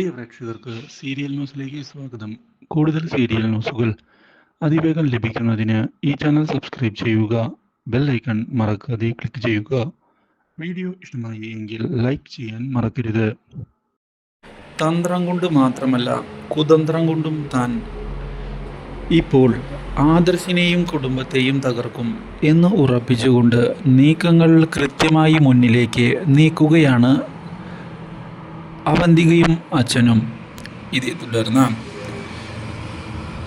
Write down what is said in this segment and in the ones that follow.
പ്രിയ പ്രേക്ഷകർക്ക് സീരിയൽ ന്യൂസിലേക്ക് സ്വാഗതം. കൂടുതൽ സീരിയൽ ന്യൂസുകൾ അതിവേഗം ലഭിക്കുന്നതിന് ഈ ചാനൽ സബ്സ്ക്രൈബ് ചെയ്യുക ബെൽ ഐക്കൺ മറക്കാതെ ക്ലിക്ക് ചെയ്യുക. വീഡിയോ ഇഷ്ടമായി എങ്കിൽ ലൈക്ക് ചെയ്യാൻ മറക്കരുത്. തന്ത്രം കൊണ്ട് മാത്രമല്ല കുതന്ത്രം കൊണ്ടും താൻ ഇപ്പോൾ ആദർശിനെയും കുടുംബത്തെയും തകർക്കും എന്ന് ഉറപ്പിച്ചുകൊണ്ട് നീക്കങ്ങൾ കൃത്യമായി മുന്നിലേക്ക് നീക്കുകയാണ് അവന്തികയും അച്ഛനും. ഇതേ തുടർന്ന്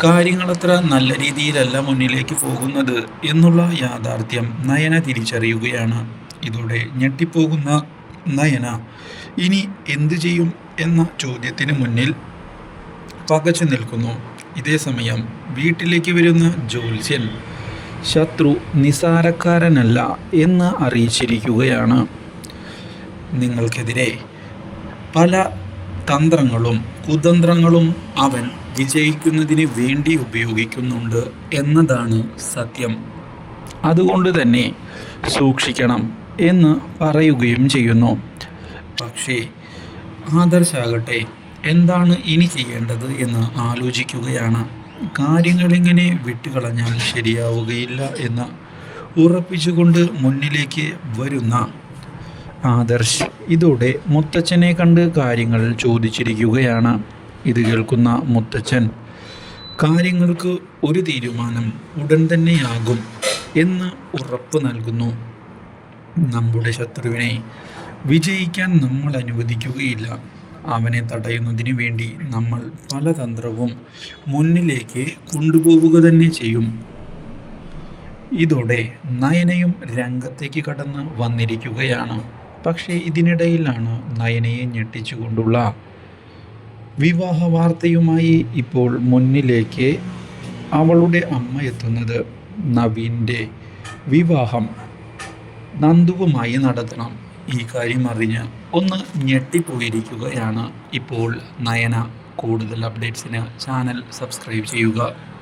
കാര്യങ്ങളത്ര നല്ല രീതിയിലല്ല മുന്നിലേക്ക് പോകുന്നത് എന്നുള്ള യാഥാർത്ഥ്യം നയന തിരിച്ചറിയുകയാണ്. ഇതോടെ ഞെട്ടിപ്പോകുന്ന നയന ഇനി എന്തു ചെയ്യും? എന്ന ചോദ്യത്തിന് മുന്നിൽ പകച്ചു നിൽക്കുന്നു. ഇതേ സമയം വീട്ടിലേക്ക് വരുന്ന ജോത്സ്യൻ ശത്രു നിസാരക്കാരനല്ല എന്ന് അറിയിച്ചിരിക്കുകയാണ്. നിങ്ങൾക്കെതിരെ പല തന്ത്രങ്ങളും കുതന്ത്രങ്ങളും അവൻ വിജയിക്കുന്നതിന് വേണ്ടി ഉപയോഗിക്കുന്നുണ്ട് എന്നതാണ് സത്യം. അതുകൊണ്ട് തന്നെ സൂക്ഷിക്കണം എന്ന് പറയുകയും ചെയ്യുന്നു. പക്ഷേ ആദർശാകട്ടെ എന്താണ് ഇനി ചെയ്യേണ്ടത് എന്ന് ആലോചിക്കുകയാണ്. കാര്യങ്ങളിങ്ങനെ വിട്ടുകളഞ്ഞാൽ ശരിയാവുകയില്ല എന്ന് ഉറപ്പിച്ചുകൊണ്ട് മുന്നിലേക്ക് വരുന്ന ആദർശ് ഇതോടെ മുത്തച്ഛനെ കണ്ട് കാര്യങ്ങൾ ചോദിച്ചിരിക്കുകയാണ്. ഇത് കേൾക്കുന്ന മുത്തച്ഛൻ കാര്യങ്ങൾക്ക് ഒരു തീരുമാനം ഉടൻ തന്നെയാകും എന്ന് ഉറപ്പ് നൽകുന്നു. നമ്മുടെ ശത്രുവിനെ വിജയിക്കാൻ നമ്മൾ അനുവദിക്കുകയില്ല. അവനെ തടയുന്നതിന് വേണ്ടി നമ്മൾ പല തന്ത്രവും മുന്നിലേക്ക് കൊണ്ടുപോവുക തന്നെ ചെയ്യും. ഇതോടെ നയനയും രംഗത്തേക്ക് കടന്ന് വന്നിരിക്കുകയാണ്. പക്ഷേ ഇതിനിടയിലാണ് നയനയെ ഞെട്ടിച്ചുകൊണ്ടുള്ള വിവാഹ വാർത്തയുമായി ഇപ്പോൾ മുന്നിലേക്ക് അവളുടെ അമ്മ എത്തുന്നത് നവീന്റെ വിവാഹം നന്ദുവുമായി നടത്തണം. ഈ കാര്യം അറിഞ്ഞ് ഒന്ന് ഞെട്ടിപ്പോയിരിക്കുകയാണ് ഇപ്പോൾ നയന. കൂടുതൽ അപ്ഡേറ്റ്സിന് ചാനൽ സബ്സ്ക്രൈബ് ചെയ്യുക.